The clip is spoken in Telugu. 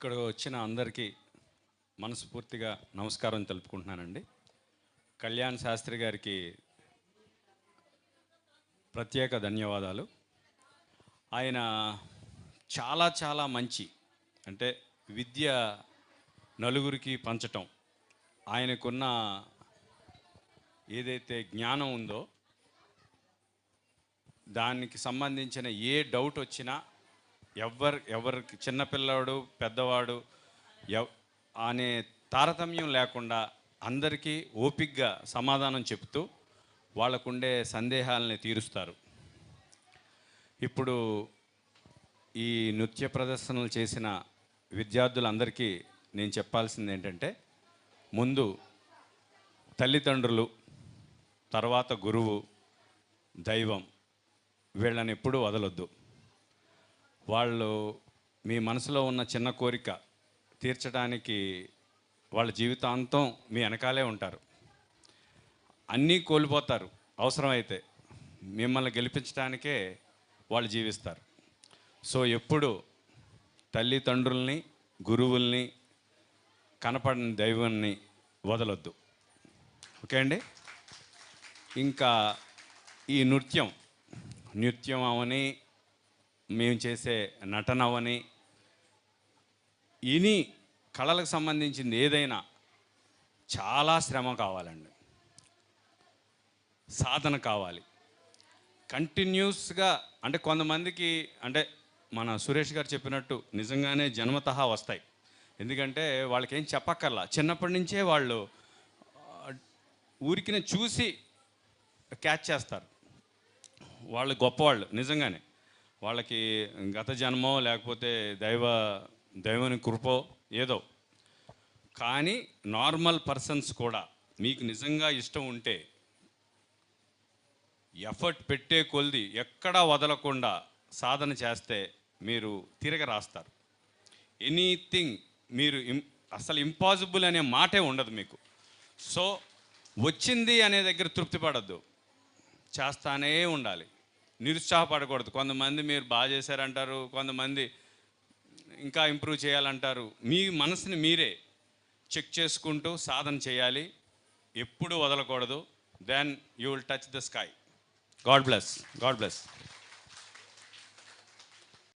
ఇక్కడ వచ్చిన అందరికీ మనస్ఫూర్తిగా నమస్కారం తెలుపుకుంటున్నానండి. కళ్యాణ్ శాస్త్రి గారికి ప్రత్యేక ధన్యవాదాలు. ఆయన చాలా చాలా మంచి అంటే విద్య నలుగురికి పంచటం ఆయనకున్న ఏదైతే జ్ఞానం ఉందో దానికి సంబంధించిన ఏ డౌట్ వచ్చినా ఎవరు ఎవరికి చిన్నపిల్లవాడు పెద్దవాడు ఎవ్ అనే తారతమ్యం లేకుండా అందరికీ ఓపిగ్గా సమాధానం చెప్తూ వాళ్ళకుండే సందేహాలని తీరుస్తారు. ఇప్పుడు ఈ నృత్య ప్రదర్శనలు చేసిన విద్యార్థులందరికీ నేను చెప్పాల్సింది ఏంటంటే ముందు తల్లిదండ్రులు తర్వాత గురువు దైవం వీళ్ళని ఎప్పుడూ వదలొద్దు. వాళ్ళు మీ మనసులో ఉన్న చిన్న కోరిక తీర్చడానికి వాళ్ళ జీవితాంతం మీ వెనకాలే ఉంటారు. అన్నీ కోల్పోతారు. అవసరమైతే మిమ్మల్ని గెలిపించడానికే వాళ్ళు జీవిస్తారు. సో ఎప్పుడు తల్లిదండ్రుల్ని గురువుల్ని కనపడిన దైవాన్ని వదలొద్దు. ఓకే అండి? ఇంకా ఈ నృత్యం నృత్యం అవని మేము చేసే నటన అవని ఇని కళలకు సంబంధించింది ఏదైనా చాలా శ్రమ కావాలండి. సాధన కావాలి. కంటిన్యూస్గా అంటే కొంతమందికి అంటే మన సురేష్ గారు చెప్పినట్టు నిజంగానే జన్మతహా వస్తాయి. ఎందుకంటే వాళ్ళకి ఏం చెప్పక్కర్లా. చిన్నప్పటి నుంచే వాళ్ళు ఆ, ఊరికినే చూసి క్యాచ్ చేస్తారు. వాళ్ళు గొప్పవాళ్ళు నిజంగానే. వాళ్ళకి గత జన్మో లేకపోతే దైవ దైవని కృపో ఏదో. కానీ నార్మల్ పర్సన్స్ కూడా మీకు నిజంగా ఇష్టం ఉంటే ఎఫర్ట్ పెట్టే కొలిది ఎక్కడా వదలకుండా సాధన చేస్తే మీరు తిరగ రాస్తారు. ఎనీథింగ్ మీరు అసలు ఇంపాసిబుల్ అనే మాటే ఉండదు మీకు. సో వచ్చింది అనే దగ్గర తృప్తి పడద్దు. చేస్తానే ఉండాలి. నిరుత్సాహపడకూడదు. కొంతమంది మీరు బాగా చేశారంటారు కొంతమంది ఇంకా ఇంప్రూవ్ చేయాలంటారు. మీ మనసుని మీరే చెక్ చేసుకుంటూ సాధన చేయాలి. ఎప్పుడూ వదలకూడదు. Then you will touch the sky. God bless. God bless.